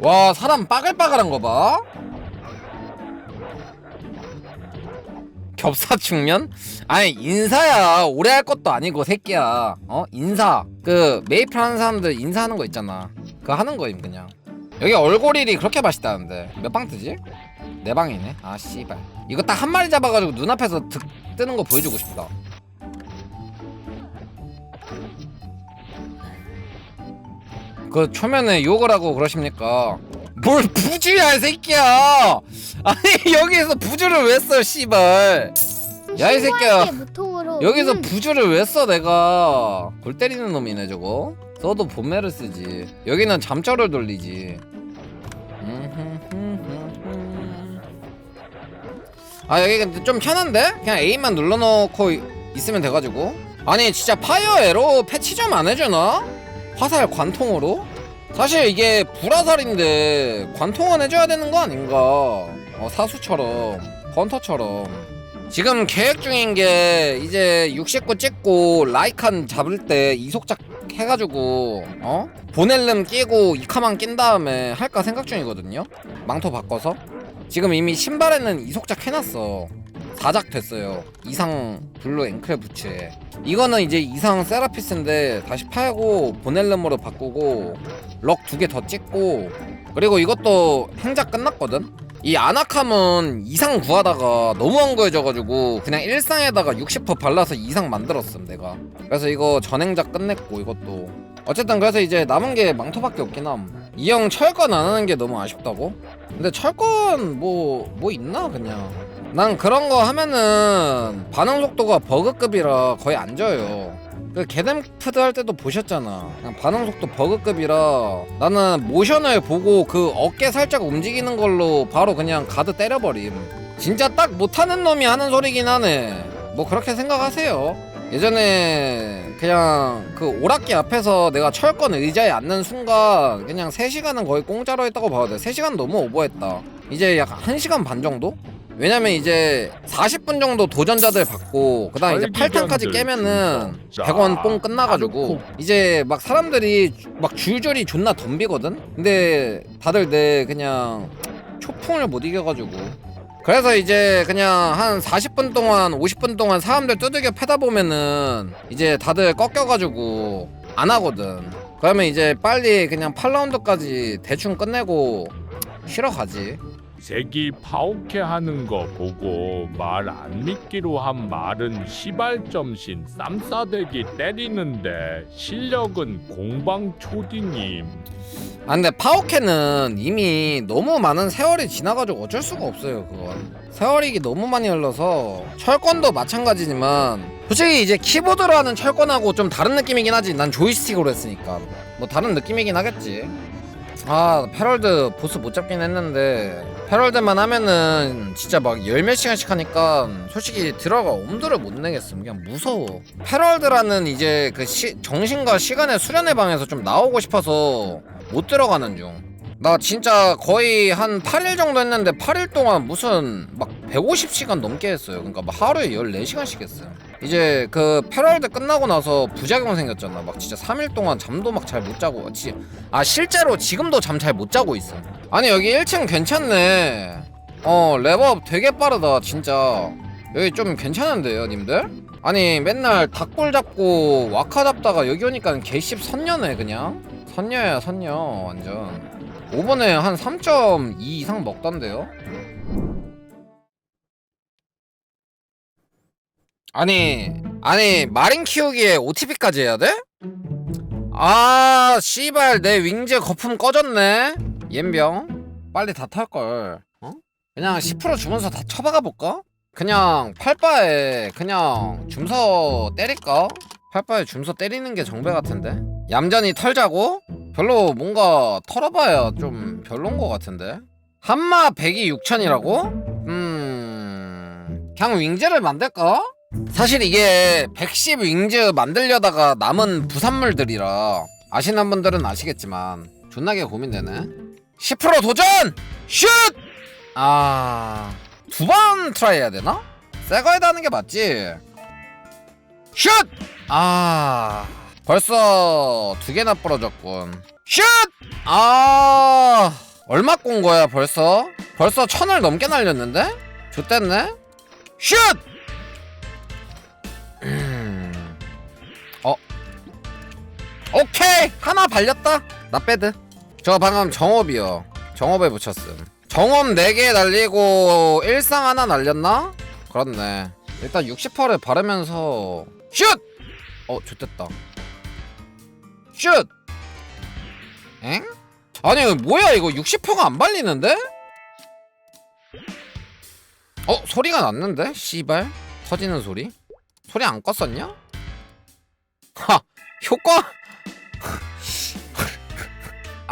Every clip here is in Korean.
와 사람 빠글빠글한 거 봐. 겹사 충면? 아니 인사야. 오래 할 것도 아니고 새끼야. 어? 인사. 그 메이플 하는 사람들 인사하는 거 있잖아. 그거 하는 거임 그냥. 여기 얼골일이 그렇게 맛있다는데. 몇 방 뜨지? 네 방이네. 아 씨발. 이거 딱 한 마리 잡아가지고 눈앞에서 득 뜨는 거 보여주고 싶다 그 초면에 욕을 하고 그러십니까? 뭘 부주야 이 새끼야! 아니 여기에서 부주를 왜 써 씨발! 야, 이 새끼야. 무통으로 여기서 음, 부주를 왜 써 내가? 골 때리는 놈이네 저거. 써도 본매를 쓰지. 여기는 잠자를 돌리지. 아 여기 근데 좀 편한데? 그냥 A만 눌러놓고 이- 있으면 돼가지고. 아니 진짜 파이어 에로 패치 좀 안 해주나? 화살 관통으로? 사실 이게 불화살인데 관통은 해줘야 되는 거 아닌가? 어 사수처럼 헌터처럼. 지금 계획 중인 게 이제 69 찍고 라이칸 잡을 때 이속작 해가지고 어? 보넬름 끼고 이카만 낀 다음에 할까 생각 중이거든요? 망토 바꿔서? 지금 이미 신발에는 이속작 해놨어 4작 됐어요. 이상 블루 앵클 부츠에. 이거는 이제 이상 세라피스인데 다시 팔고 보넬름으로 바꾸고 럭 두 개 더 찍고 그리고 이것도 행작 끝났거든? 이 아나캄은 이상 구하다가 너무 엉거해져가지고 그냥 일상에다가 60% 발라서 이상 만들었음 내가. 그래서 이거 전행작 끝냈고 이것도. 어쨌든 그래서 이제 남은 게 망토밖에 없긴 함 이 형 철권 안 하는 게 너무 아쉽다고? 근데 철권 뭐 뭐 있나 그냥 난 그런 거 하면은 반응 속도가 버그급이라 거의 안 져요. 그 게뎀푸드 할 때도 보셨잖아. 그냥 반응 속도 버그급이라 나는 모션을 보고 그 어깨 살짝 움직이는 걸로 바로 그냥 가드 때려버림. 진짜 딱 못하는 놈이 하는 소리긴 하네. 뭐 그렇게 생각하세요? 예전에 그냥 그 오락기 앞에서 내가 철권 의자에 앉는 순간 그냥 3시간은 거의 공짜로 했다고 봐야 돼. 3시간 너무 오버했다. 이제 약간 1시간 반 정도? 왜냐면 이제 40분 정도 도전자들 받고 그다음 이제 8탄까지 깨면은 100원 뽕 끝나가지고 이제 막 사람들이 막 줄줄이 존나 덤비거든. 근데 다들 내 그냥 초풍을 못 이겨가지고 그래서 이제 그냥 한 40분 동안 50분 동안 사람들 두들겨 패다 보면은 이제 다들 꺾여가지고 안 하거든. 그러면 이제 빨리 그냥 8라운드까지 대충 끝내고 쉬러 가지. 새끼 파오케 하는 거 보고 말 안 믿기로 한 말은 시발점신 쌈싸대기 때리는데 실력은 공방 초딩임. 아 근데 파오케는 이미 너무 많은 세월이 지나가지고 어쩔 수가 없어요 그건. 세월이 너무 많이 흘러서 철권도 마찬가지지만 솔직히 이제 키보드로 하는 철권하고 좀 다른 느낌이긴 하지. 난 조이스틱으로 했으니까. 뭐 다른 느낌이긴 하겠지. 아 페럴드 보스 못 잡긴 했는데 페럴드만 하면은 진짜 막 열 몇 시간씩 하니까 솔직히 들어가 엄두를 못 내겠음 그냥 무서워 페럴드라는 이제 그 시, 정신과 시간의 수련의 방에서 좀 나오고 싶어서 못 들어가는 중. 나 진짜 거의 한 8일 정도 했는데 8일 동안 무슨 막 150시간 넘게 했어요. 그러니까 막 하루에 14시간씩 했어요. 이제 그 패럴드 끝나고 나서 부작용 생겼잖아. 막 진짜 3일 동안 잠도 막 잘 못 자고. 지, 아 실제로 지금도 잠 잘 못 자고 있어. 아니 여기 1층 괜찮네. 어 레버업 되게 빠르다 진짜. 여기 좀 괜찮은데요 님들? 아니 맨날 닭볼 잡고 와카 잡다가 여기 오니까 개씹 선녀네 그냥 선녀야 선녀 완전 5번에 한 3.2 이상 먹던데요? 아니 아니 마린 키우기에 OTP까지 해야 돼? 아 씨발 내 윙즈 거품 꺼졌네 옌병 빨리 다 탈걸 어? 그냥 10% 주문서 다 쳐박아 볼까? 그냥 팔바에 그냥 줌서 때릴까? 팔바에 줌서 때리는 게 정배 같은데 얌전히 털자고? 별로 뭔가 털어봐야 좀 별론 것 같은데 한마 100이 6천이라고? 음... 그냥 윙즈를 만들까? 사실 이게 110 윙즈 만들려다가 남은 부산물들이라 아시는 분들은 아시겠지만 존나게 고민되네 10% 도전! 슛! 아... 두 번 트라이 해야 되나? 새거에다 하는 게 맞지? 슛! 아... 벌써 두 개나 부러졌군 슛! 아... 얼마 꼰 거야 벌써? 벌써 천을 넘게 날렸는데? 좋댔네? 슛! 오케이! 하나 발렸다 나 빼드 저 방금 정업이요 정업에 붙였음 정업 4개 날리고 일상 하나 날렸나? 그렇네 일단 60%를 바르면서 슛! 어 좋댔다 슛! 엥? 아니 뭐야 이거 60%가 안 발리는데? 어 소리가 났는데? 씨발 터지는 소리? 소리 안 껐었냐? 하 효과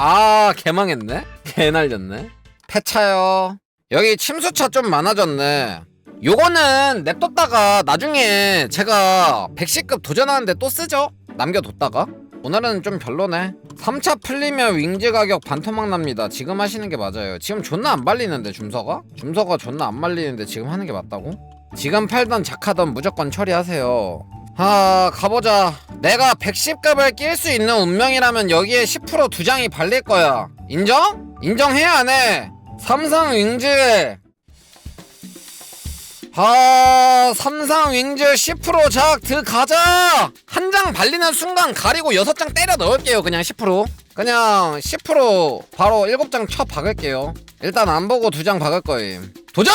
아 개망했네? 개 날렸네? 폐차요. 여기 침수차 좀 많아졌네. 요거는 냅뒀다가 나중에 제가 110급 도전하는데 또 쓰죠? 남겨뒀다가? 오늘은 좀 별로네. 3차 풀리면 윙즈 가격 반토막 납니다. 지금 하시는 게 맞아요. 지금 존나 안 발리는데 줌서가? 줌서가 존나 안 말리는데 지금 하는 게 맞다고? 지금 팔던 작하던 무조건 처리하세요 아 가보자. 내가 110급을 낄 수 있는 운명이라면 여기에 10%두 장이 발릴 거야. 인정? 인정해야 안해. 삼성 윙즈. 아 삼상 윙즈 10%작 들어가자. 한 장 발리는 순간 가리고 여섯 장 때려 넣을게요. 그냥 10% 그냥 10% 바로 7장 쳐 박을게요. 일단 안 보고 두 장 박을 거임. 도전!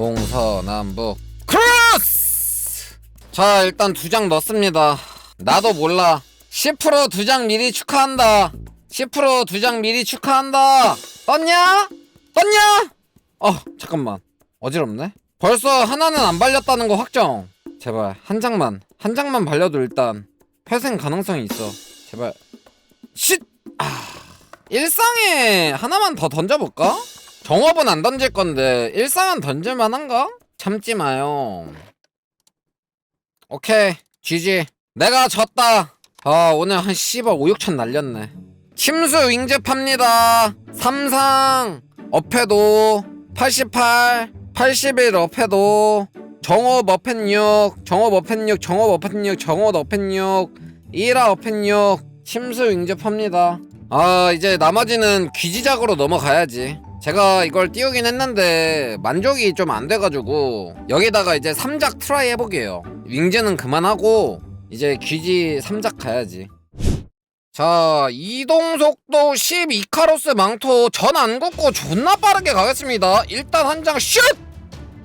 동서남북. 크로스! 자 일단 두 장 넣습니다. 나도 몰라. 10%두 장 미리 축하한다. 10%두 장 미리 축하한다. 떴냐? 떴냐? 어 잠깐만. 어지럽네. 벌써 하나는 안 발렸다는 거 확정. 제발 한 장만. 한 장만 발려도 일단 회생 가능성이 있어. 제발. 쉿! 아 일상에 하나만 더 던져볼까? 정업은 안 던질 건데 일상은 던질 만한가? 참지 마요. 오케이 GG 내가 졌다. 아 오늘 한 씨발 5, 6천 날렸네. 침수 윙즈 팝니다. 삼상 업해도 88 81 업해도 정업 업펜 6 정업 업펜 6 정업 업펜 6 정업 업펜 6 1화 업펜 6 침수 윙즈 팝니다. 아 이제 나머지는 귀지작으로 넘어가야지 제가 이걸 띄우긴 했는데 만족이 좀 안 돼가지고 여기다가 이제 3작 트라이 해보게요. 윙즈는 그만하고 이제 귀지 3작 가야지. 자 이동 속도 12카로스 망토 전 안 굽고 존나 빠르게 가겠습니다. 일단 한 장 슛!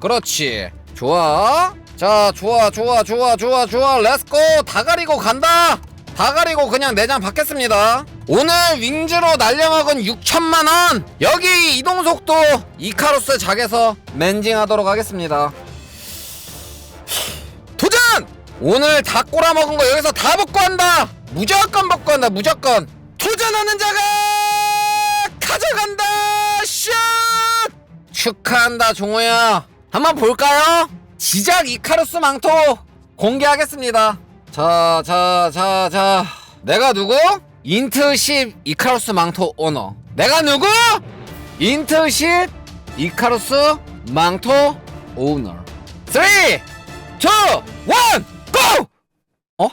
그렇지. 좋아. 자 좋아 좋아 좋아 좋아 좋아. 렛츠고! 다 가리고 간다! 다 가리고 그냥 내장 받겠습니다 오늘 윙즈로 날려먹은 6천만원. 여기 이동 속도 이카로스 작에서 멘징하도록 하겠습니다. 도전! 오늘 다 꼬라먹은 거 여기서 다 먹고 한다! 무조건 먹고 한다 무조건! 도전하는 자가 가져간다! 슛! 축하한다 종호야. 한번 볼까요? 지작 이카루스 망토 공개하겠습니다. 자자자 자. 내가 누구? 인트 10 이카루스 망토 오너 내가 누구? 인트 10 이카루스 망토 오너 3 2 1 고! 어?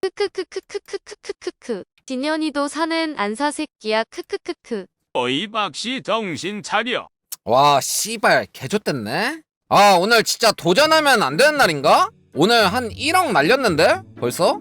크크크크크크크크크크. 진현이도 사는 안사 새끼야. 크크크크. 어이 박씨 정신 차려. 와 씨발 개좆됐네 아 오늘 진짜 도전하면 안 되는 날인가? 오늘 한 1억 날렸는데? 벌써?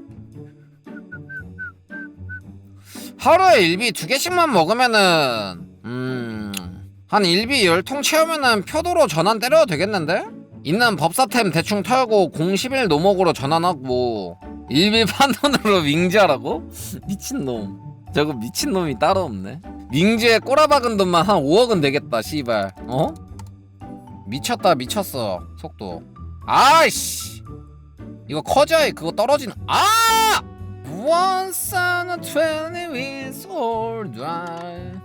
하루에 일비 두 개씩만 먹으면은 음한 일비 열 통 채우면은 표도로 전환 때려도 되겠는데? 있는 법사템 대충 털고 011 노목으로 전환하고 일비 판돈으로 윙즈하라고? 미친놈 저거 미친놈이 따로 없네 밍지에 꼬라박은 돈만 한 5억은 되겠다 씨발 어? 미쳤다 미쳤어 속도 아이씨 이거 커져야 그거 떨어지는 아! Once on a twenty is all right